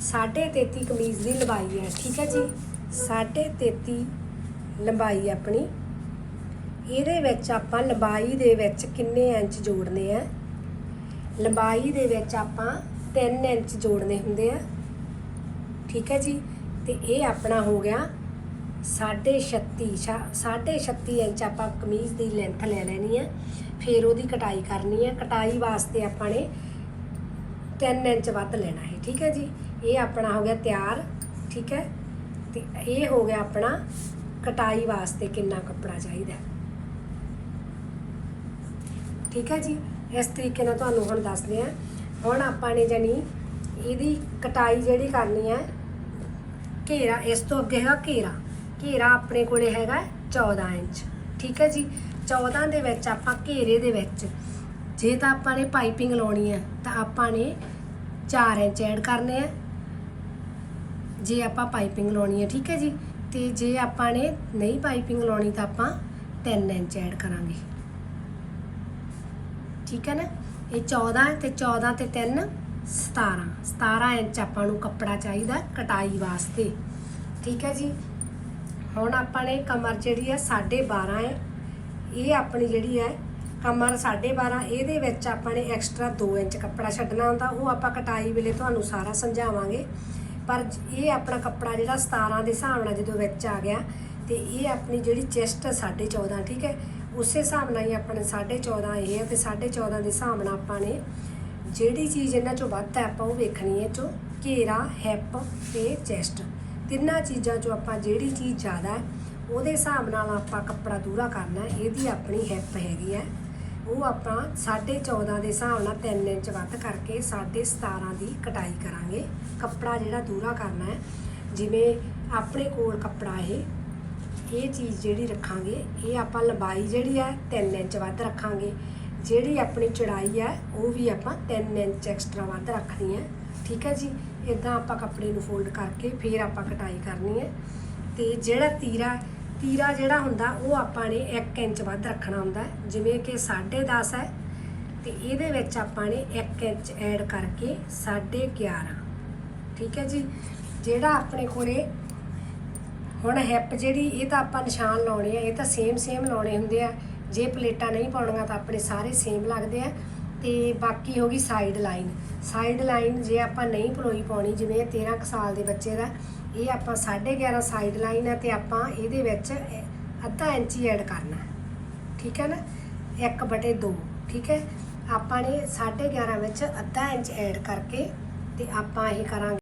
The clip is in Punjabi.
33 ਕਮੀਜ਼ ਦੀ ਲੰਬਾਈ ਹੈ, ਠੀਕ ਹੈ ਜੀ? 33 ਲੰਬਾਈ ਆਪਣੀ। ਇਹਦੇ ਵਿੱਚ ਆਪਾਂ ਲੰਬਾਈ ਦੇ ਵਿੱਚ ਕਿੰਨੇ ਇੰਚ ਜੋੜਨੇ ਆ? ਲੰਬਾਈ ਦੇ ਵਿੱਚ ਆਪਾਂ 3 ਇੰਚ ਜੋੜਨੇ ਹੁੰਦੇ ਆ। ਠੀਕ ਹੈ ਜੀ? ਤੇ ਇਹ ਆਪਣਾ ਹੋ ਗਿਆ 36 36 ਇੰਚ ਆਪਾਂ ਕਮੀਜ਼ ਦੀ ਲੈਂਥ ਲੈ ਲੈਣੀ ਹੈ ਫਿਰ ਉਹਦੀ ਕਟਾਈ ਕਰਨੀ ਹੈ ਕਟਾਈ ਵਾਸਤੇ ਆਪਾਂ ਨੇ 3 ਇੰਚ ਵੱਧ ਲੈਣਾ ਹੈ ਠੀਕ ਹੈ ਜੀ? ਇਹ ਆਪਣਾ ਹੋ ਗਿਆ ਤਿਆਰ, ਠੀਕ ਹੈ? ਤੇ ਇਹ ਹੋ ਗਿਆ ਆਪਣਾ ਕਟਾਈ ਵਾਸਤੇ ਕਿੰਨਾ ਕੱਪੜਾ ਚਾਹੀਦਾ ਠੀਕ ਹੈ ਜੀ? ਇਸ ਤਰੀਕੇ ਨਾਲ ਤੁਹਾਨੂੰ ਹੁਣ ਦੱਸਦੇ ਆ ਹੁਣ ਆਪਾਂ ਨੇ ਜਾਨੀ ਇਹਦੀ ਕਟਾਈ ਜਿਹੜੀ ਕਰਨੀ ਹੈ, ਘੇਰਾ, ਇਸ ਤੋਂ ਅੱਗੇ ਹੈਗਾ ਘੇਰਾ। ਘੇਰਾ ਆਪਣੇ ਕੋਲੇ ਹੈਗਾ 14 ਇੰਚ, ਠੀਕ ਹੈ ਜੀ? 14 ਦੇ ਵਿੱਚ ਆਪਾਂ ਘੇਰੇ ਦੇ ਵਿੱਚ ਜੇ ਤਾਂ ਆਪਾਂ ਨੇ ਪਾਈਪਿੰਗ ਲਾਉਣੀ ਹੈ, ਤਾਂ ਆਪਾਂ ਨੇ 4 ਇੰਚ ਐਡ ਕਰਨੇ ਆ। ਜੇ ਆਪਾਂ ਪਾਈਪਿੰਗ ਲਾਉਣੀ ਹੈ, ਠੀਕ ਹੈ ਜੀ? ਤੇ ਜੇ ਆਪਾਂ ਨੇ ਨਹੀਂ ਪਾਈਪਿੰਗ ਲਾਉਣੀ, ਤਾਂ ਆਪਾਂ 3 ਇੰਚ ਐਡ ਕਰਾਂਗੇ। ਠੀਕ ਹੈ ਨਾ? ਇਹ 14 ਹੈ ਤੇ 14 ਤੇ 3 17 17 ਇੰਚ ਆਪਾਂ ਨੂੰ ਕੱਪੜਾ ਚਾਹੀਦਾ ਕਟਾਈ ਵਾਸਤੇ। ਠੀਕ ਹੈ ਜੀ? ਹੁਣ ਆਪਾਂ ਨੇ ਕਮਰ ਜਿਹੜੀ ਹੈ 12.5 ਹੈ। ਇਹ ਆਪਣੀ ਜਿਹੜੀ ਹੈ ਕਮਰ 12.5 ਇਹਦੇ ਵਿੱਚ ਆਪਾਂ ਨੇ ਐਕਸਟਰਾ 2 ਇੰਚ ਕੱਪੜਾ ਛੱਡਣਾ ਹੁੰਦਾ, ਉਹ ਆਪਾਂ ਕਟਾਈ ਵੇਲੇ ਤੁਹਾਨੂੰ ਸਾਰਾ ਸਮਝਾਵਾਂਗੇ। ਪਰ ਇਹ ਆਪਣਾ ਕੱਪੜਾ ਜਿਹੜਾ 17 ਦੇ ਹਿਸਾਬ ਨਾਲ ਜਦੋਂ ਵਿੱਚ ਆ ਗਿਆ, ਤੇ ਇਹ ਆਪਣੀ ਜਿਹੜੀ ਚੈਸਟ 14.5 ਠੀਕ ਹੈ? ਉਸੇ ਹਿਸਾਬ ਨਾਲ ਹੀ ਆਪਣੇ 14.5 ਇਹ ਹੈ ਤੇ 14.5 ਦੇ ਹਿਸਾਬ ਨਾਲ ਆਪਾਂ ਨੇ ਜਿਹੜੀ ਚੀਜ਼ ਇਹਨਾਂ ਚੋਂ ਵੱਧ ਹੈ ਆਪਾਂ ਉਹ ਵੇਖਣੀ ਹੈ ਚੋਂ, ਘੇਰਾ ਹੈਪ ਤੇ ਚੈਸਟ ਤਿੰਨਾਂ ਚੀਜ਼ਾਂ ਚੋਂ ਆਪਾਂ ਜਿਹੜੀ ਚੀਜ਼ ਜ਼ਿਆਦਾ ਹੈ, ਉਹਦੇ ਹਿਸਾਬ ਨਾਲ ਆਪਾਂ ਕੱਪੜਾ ਦੂਰਾ ਕਰਨਾ, ਇਹਦੀ ਆਪਣੀ ਹੈਪ ਹੈਗੀ ਹੈ। ਉਹ ਆਪਾਂ 14.5 ਦੇ ਹਿਸਾਬ ਨਾਲ 3 ਇੰਚ ਵੱਧ ਕਰਕੇ 17.5 ਦੀ ਕਟਾਈ ਕਰਾਂਗੇ। ਕੱਪੜਾ ਜਿਹੜਾ ਦੂਰਾ ਕਰਨਾ ਹੈ, ਜਿਵੇਂ ਆਪਣੇ ਕੋਲ ਕੱਪੜਾ ਇਹ ਇਹ ਚੀਜ਼ ਜਿਹੜੀ ਰੱਖਾਂਗੇ, ਇਹ ਆਪਾਂ ਲੰਬਾਈ ਜਿਹੜੀ ਹੈ 3 ਇੰਚ ਵੱਧ ਰੱਖਾਂਗੇ। ਜਿਹੜੀ ਆਪਣੀ ਚੜਾਈ ਹੈ, ਉਹ ਵੀ ਆਪਾਂ 3 ਇੰਚ ਐਕਸਟਰਾ ਵੱਧ ਰੱਖਣੀ ਹੈ। ਠੀਕ ਹੈ ਜੀ? ਇਦਾਂ ਆਪਾਂ ਕੱਪੜੇ ਨੂੰ ਫੋਲਡ ਕਰਕੇ ਫਿਰ ਆਪਾਂ ਕਟਾਈ ਕਰਨੀ ਹੈ। ਤੇ ਜਿਹੜਾ ਤੀਰਾ ਤੀਰਾ ਜਿਹੜਾ ਹੁੰਦਾ, ਉਹ ਆਪਾਂ ਨੇ 1 ਇੰਚ ਵੱਧ ਰੱਖਣਾ ਹੁੰਦਾ ਜਿਵੇਂ ਕਿ 10.5 ਹੈ, ਤੇ ਇਹਦੇ ਵਿੱਚ ਆਪਾਂ ਨੇ 1 ਇੰਚ ਐਡ ਕਰਕੇ 11.5 ਠੀਕ ਹੈ ਜੀ? ਜਿਹੜਾ ਆਪਣੇ ਕੋਲੇ ਹੁਣ ਹਿੱਪ ਜਿਹੜੀ, ਇਹ ਤਾਂ ਆਪਾਂ ਨਿਸ਼ਾਨ ਲਾਉਣੇ ਆ, ਇਹ ਤਾਂ ਸੇਮ ਸੇਮ ਲਾਉਣੇ ਹੁੰਦੇ ਆ। ਜੇ ਪਲੇਟਾਂ ਨਹੀਂ ਪਾਉਣੀਆਂ ਤਾਂ ਆਪਣੇ ਸਾਰੇ ਸੇਮ ਲੱਗਦੇ ਆ। ਤੇ ਬਾਕੀ ਹੋ ਗਈ ਸਾਈਡ ਲਾਈਨ ਸਾਈਡ ਲਾਈਨ ਜੇ ਆਪਾਂ ਨਹੀਂ ਪਲੋਈ ਪਾਉਣੀ, ਜਿਵੇਂ ਇਹ 13 ਕੁ ਸਾਲ ਦੇ ਬੱਚੇ ਦਾ, ਇਹ ਆਪਾਂ 11.5 ਸਾਈਡ ਲਾਈਨ ਹੈ ਤੇ ਆਪਾਂ ਇਹਦੇ ਵਿੱਚ ਅੱਧਾ ਇੰਚ ਹੀ ਐਡ ਕਰਨਾ। ਠੀਕ ਹੈ ਨਾ? 1 ਬਟੇ 2 ਠੀਕ ਹੈ? ਆਪਾਂ ਨੇ 11.5 ਵਿੱਚ ਅੱਧਾ ਇੰਚ ਐਡ ਕਰਕੇ ਤੇ ਆਪਾਂ ਇਹ ਕਰਾਂਗੇ।